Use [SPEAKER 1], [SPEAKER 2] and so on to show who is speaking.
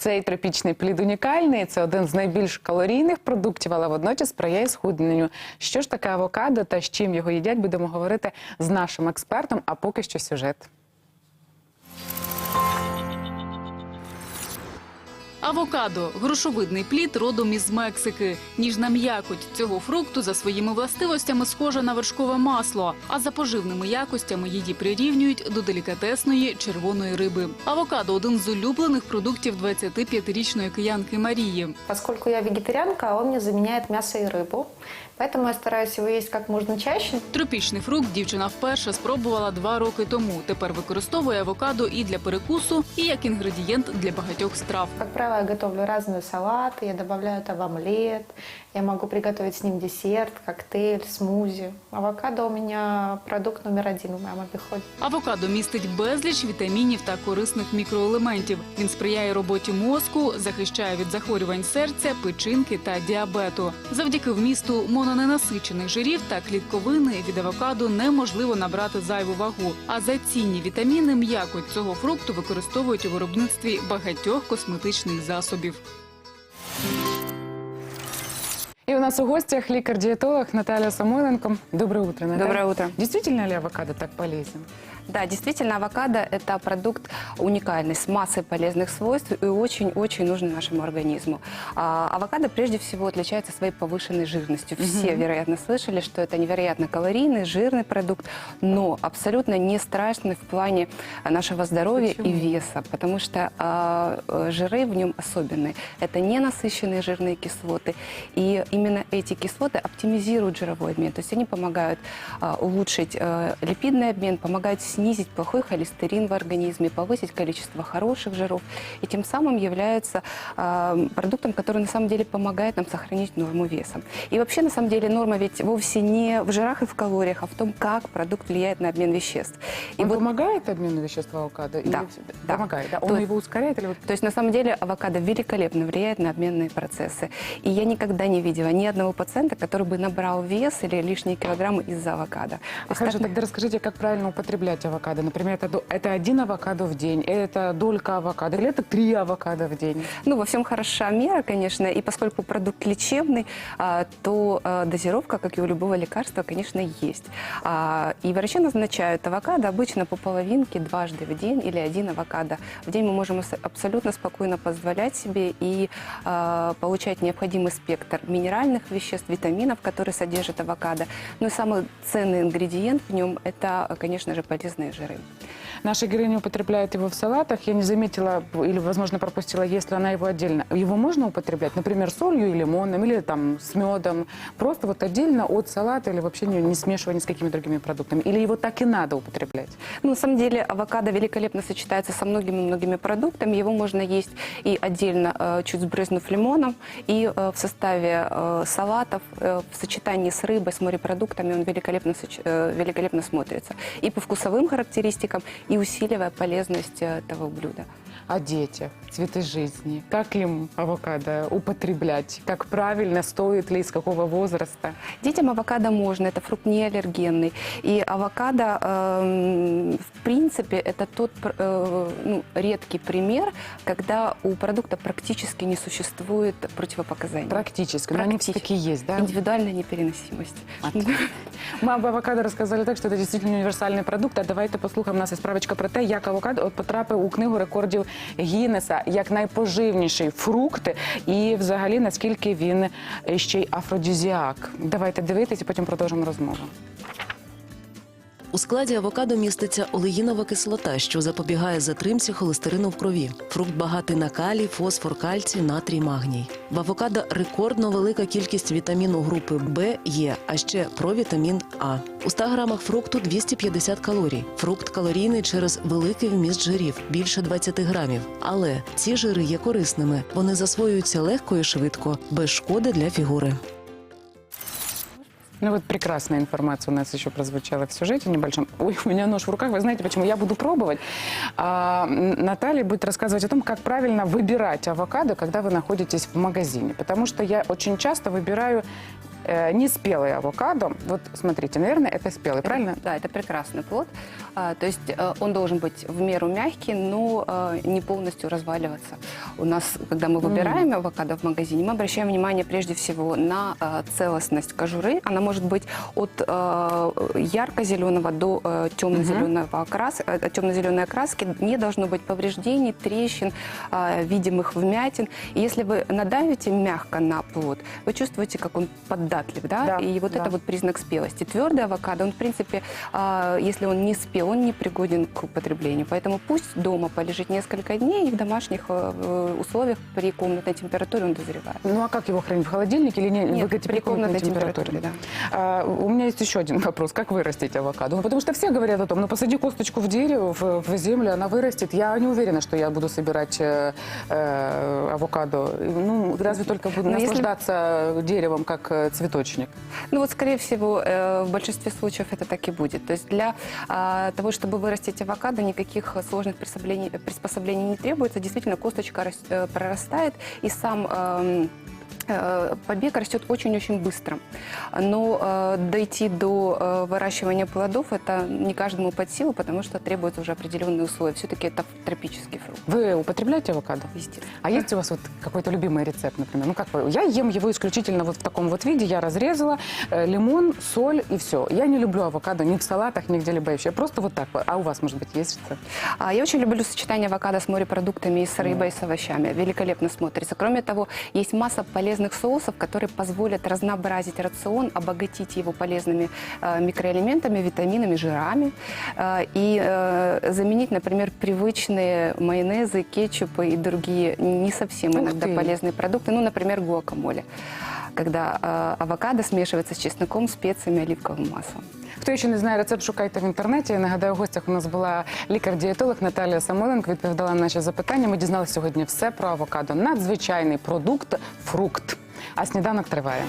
[SPEAKER 1] Цей тропічний плід унікальний. Це один з найбільш калорійних продуктів, але водночас сприяє схудненню. Що ж таке авокадо та з чим його їдять, будемо говорити з нашим експертом. А поки що сюжет.
[SPEAKER 2] Авокадо грушовидний плід родом із Мексики. Ніжна м'якоть цього фрукту за своїми властивостями схожа на вершкове масло, а за поживними якостями її прирівнюють до делікатесної червоної риби. Авокадо один з улюблених продуктів 25-річної киянки Марії.
[SPEAKER 3] Поскольку я вегетарианка, он мне заменяет мясо и рыбу. Поэтому я стараюсь его есть как можно чаще.
[SPEAKER 2] Тропічний фрукт дівчина вперше спробувала два роки тому. Тепер використовує авокадо і для перекусу, і як інгредієнт для багатьох страв.
[SPEAKER 3] Как правило, я готовлю разные салаты, я добавляю это в омлет, я могу приготовить с ним десерт, коктейль, смузи. Авокадо у меня продукт номер один в моем обиходе.
[SPEAKER 2] Авокадо містить безліч вітамінів та корисних мікроелементів. Він сприяє роботі мозку, захищає від захворювань серця, печінки та діабету. Завдяки вмісту мононенасичених жирів та клітковини від авокадо неможливо набрати зайву вагу. А за цінні вітаміни м'якоть цього фрукту використовують у виробництві багатьох косметичних засобів.
[SPEAKER 1] Нас у гостях ликар-диетолог Наталья Самойленко. Доброе утро, Наталья.
[SPEAKER 4] Доброе утро.
[SPEAKER 1] Действительно ли авокадо так полезен?
[SPEAKER 4] Да, действительно, авокадо – это продукт уникальный, с массой полезных свойств и очень-очень нужный нашему организму. А, авокадо прежде всего отличается своей повышенной жирностью. Все, вероятно, слышали, что это невероятно калорийный, жирный продукт, но абсолютно не страшный в плане нашего здоровья
[SPEAKER 1] Почему?
[SPEAKER 4] и веса, потому что а, жиры в нем особенные. Это ненасыщенные жирные кислоты, и именно эти кислоты оптимизируют жировой обмен, то есть они помогают а, улучшить э, липидный обмен, помогают снизить плохой холестерин в организме, повысить количество хороших жиров, и тем самым являются а, продуктом, который на самом деле помогает нам сохранить норму веса. И вообще, на самом деле, норма ведь вовсе не в жирах и в калориях, а в том, как продукт влияет на обмен веществ. И
[SPEAKER 1] Он
[SPEAKER 4] вот
[SPEAKER 1] помогает обмену веществ авокадо? Или-
[SPEAKER 4] Да, да.
[SPEAKER 1] Помогает, да? Он
[SPEAKER 4] То-
[SPEAKER 1] его ускоряет или вот
[SPEAKER 4] То есть на самом деле авокадо великолепно влияет на обменные процессы. И я никогда не видела ни одного пациента, который бы набрал вес или лишние килограммы из-за авокадо.
[SPEAKER 1] А хорошо,
[SPEAKER 4] так-
[SPEAKER 1] тогда расскажите, как правильно употреблять авокадо. Например, это, это один авокадо в день, это долька авокадо, или это три авокадо в день?
[SPEAKER 4] Ну, во всем хороша мера, конечно, и поскольку продукт лечебный, а, то а, дозировка, как и у любого лекарства, конечно, есть. А, И врачи назначают авокадо обычно по половинке дважды в день или один авокадо. В день мы можем абсолютно спокойно позволять себе и получать необходимый спектр минеральных веществ, витаминов, которые содержит авокадо. Ну и самый ценный ингредиент в нем – это, конечно же, полезные жиры.
[SPEAKER 1] Наша героиня употребляет его в салатах. Я не заметила или, возможно, пропустила, если она его отдельно. Его можно употреблять, например, солью и лимоном, или там с медом. Просто вот отдельно от салата или вообще не, не смешивая ни с какими другими продуктами. Или его так и надо употреблять?
[SPEAKER 4] Ну, на самом деле, авокадо великолепно сочетается со многими-многими продуктами. Его можно есть и отдельно, э, чуть сбрызнув лимоном, и э, в составе э, салатов, в сочетании с рыбой, с морепродуктами он великолепно, великолепно смотрится. И по вкусовым характеристикам, и усиливая полезность этого блюда
[SPEAKER 1] О детях, цветы жизни. Как им авокадо употреблять? Как правильно, стоит ли, из какого возраста?
[SPEAKER 4] Детям авокадо можно, это фрукт не аллергенный. И авокадо, эм, в принципе, это тот пр- э, ну, редкий пример, когда у продукта практически не существует противопоказаний.
[SPEAKER 1] Практически. Но они
[SPEAKER 4] Практически.
[SPEAKER 1] все-таки есть, да?
[SPEAKER 4] Индивидуальная непереносимость.
[SPEAKER 1] Ми об авокадо розказали так, що це дійсно універсальний продукт. А давайте послухаємо у нас є справочка про те, як авокадо от потрапив у книгу рекордів Гіннеса як найпоживніший фрукт, і взагалі наскільки він е, ще й афродізіак. Давайте дивитися, потім продовжимо розмову.
[SPEAKER 5] У складі авокадо міститься олеїнова кислота, що запобігає затримці холестерину в крові. Фрукт багатий на калій, фосфор, кальцій, натрій, магній. В авокадо рекордно велика кількість вітаміну групи Б є, а ще провітамін А. У 100 грамах фрукту 250 калорій. Фрукт калорійний через великий вміст жирів більше 20 грамів. Але ці жири є корисними. Вони засвоюються легко і швидко, без шкоди для фігури.
[SPEAKER 1] Ну вот прекрасная информация у нас еще прозвучала в сюжете небольшом. Ой, у меня нож в руках, вы знаете почему? Я буду пробовать. А Наталья будет рассказывать о том, как правильно выбирать авокадо, когда вы находитесь в магазине. Потому что я очень часто выбираю э, не спелый авокадо. Вот смотрите, наверное, это спелый, правильно?
[SPEAKER 4] Да, это прекрасный плод. А, то есть э, он должен быть в меру мягкий, но э, не полностью разваливаться. У нас, когда мы выбираем авокадо в магазине, мы обращаем внимание прежде всего на э, целостность кожуры. Она может быть от э, ярко-зеленого до э, темно-зеленого окраса, э, темно-зеленой окраски. Не должно быть повреждений, трещин, э, видимых вмятин. И если вы надавите мягко на плод, вы чувствуете, как он поддатлив, да?
[SPEAKER 1] Да,
[SPEAKER 4] И вот
[SPEAKER 1] да.
[SPEAKER 4] это вот признак спелости. Твердый авокадо, он, в принципе, а, если он не спел, он не пригоден к употреблению. Поэтому пусть дома полежит несколько дней, и в домашних э, условиях при комнатной температуре он дозревает.
[SPEAKER 1] Ну а как его хранить? В холодильнике или не? Вы
[SPEAKER 4] Нет,
[SPEAKER 1] говорите,
[SPEAKER 4] при комнатной температуре, да.
[SPEAKER 1] А, у меня есть еще один вопрос. Как вырастить авокадо? Ну, потому что все говорят о том, ну посади косточку в дерево, в, в землю, она вырастет. Я не уверена, что я буду собирать э, э, авокадо. Ну, разве только буду
[SPEAKER 4] Но если-
[SPEAKER 1] наслаждаться деревом, как э, цветочник.
[SPEAKER 4] Ну вот, скорее всего, э, в большинстве случаев это так и будет. То есть для а, того, чтобы вырастить авокадо, никаких сложных приспособлений, приспособлений не требуется. Действительно, косточка э, прорастает, и сам эм, э, побег растет очень-очень быстро. Но э, дойти до э, выращивания плодов это не каждому под силу, потому что требуются уже определенные условия. Все-таки это тропический фрукт,
[SPEAKER 1] Вы употребляете авокадо?
[SPEAKER 4] естественно.
[SPEAKER 1] А есть у вас вот какой-то любимый рецепт, например? Ну как вы? Я ем его исключительно вот в таком вот виде. Я разрезала э, лимон, соль и все. Я не люблю авокадо ни в салатах, ни где-либо еще. Я просто вот так. А у вас, может быть, есть рецепт?
[SPEAKER 4] А Я очень люблю сочетание авокадо с морепродуктами и с рыбой, и с овощами. Великолепно смотрится. Кроме того, есть масса полезных соусов, которые позволят разнообразить рацион, обогатить его полезными э, микроэлементами, витаминами, жирами э, и э, заменить, например, привычные майонезы, кетчупы и другие не совсем иногда полезные продукты. Ну, например, гуакамоле, когда э, авокадо смешивается с чесноком, специями, оливковым маслом.
[SPEAKER 1] Хто ще не знає рецепт, шукайте в інтернеті. Я нагадаю, в гостях у нас була лікар-дієтолог Наталія Самойленко. Відповідала на наші запитання. Ми дізналися сьогодні все про авокадо. Надзвичайний продукт, фрукт. А сніданок триває.